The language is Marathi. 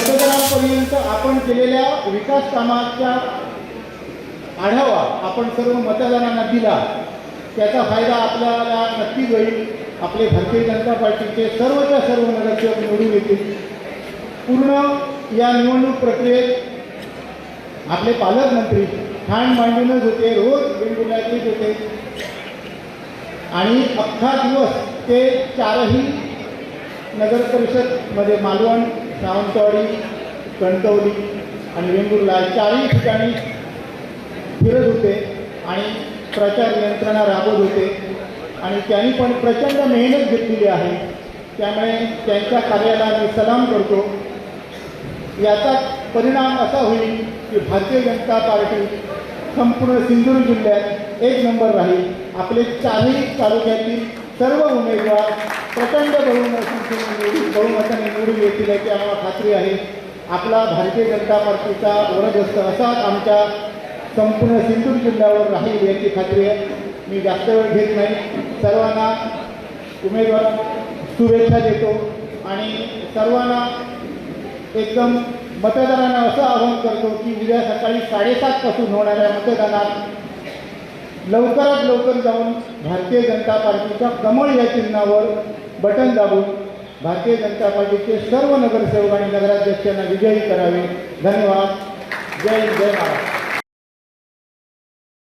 मतदारांपर्यंत आपण केलेल्या विकास कामाच्या आढावा आपण सर्व मतदारांना दिला त्याचा फायदा आपल्याला नक्कीच होईल. आपले भारतीय जनता पार्टीचे सर्वच्या सर्व नगरसेवक निवडून येतील. पूर्ण या निवडणूक प्रक्रियेत आपले पालकमंत्री ठाण मांडूनच होते रोज वेगवेगळ्या होते. आणि अख्खा दिवस ते चारही नगर परिषदमध्ये मालवण सावंतवाडी कणकवली आणि वेंगुर्ला चारही ठिकाणी फिरत होते आणि प्रचार यंत्रणा राबवत होते. आणि त्यांनी पण प्रचंड मेहनत घेतलेली आहे. त्यामुळे त्यांच्या कार्याला मी सलाम करतो. याचा परिणाम असा होईल की भारतीय जनता पार्टी संपूर्ण सिंधुदुर्ग जिल्ह्यात एक नंबर राहील. आपले चारही तालुक्यातील सर्व उमेदवार प्रचंड बहुमताने बहुमताने निवडून येतील याची आम्हाला खात्री आहे. आपला भारतीय जनता पार्टीचा वरदस्त असाच आमच्या संपूर्ण सिंधुदुर्ग जिल्ह्यावर राहील याची खात्री आहे. मी जास्त वेळ घेत नाही. सर्वांना उमेदवार शुभेच्छा देतो आणि सर्वांना एकदम मतदारांना असं आवाहन करतो की उद्या सकाळी साडेसातपासून होणाऱ्या मतदानात लवकरात लवकर जाऊन भारतीय जनता पार्टीच्या कमळ या चिन्हावर बटन दाबून भारतीय जनता पार्टीचे सर्व नगरसेवक आणि नगराध्यक्षांना विजयी करावे. धन्यवाद. जय जय महाराज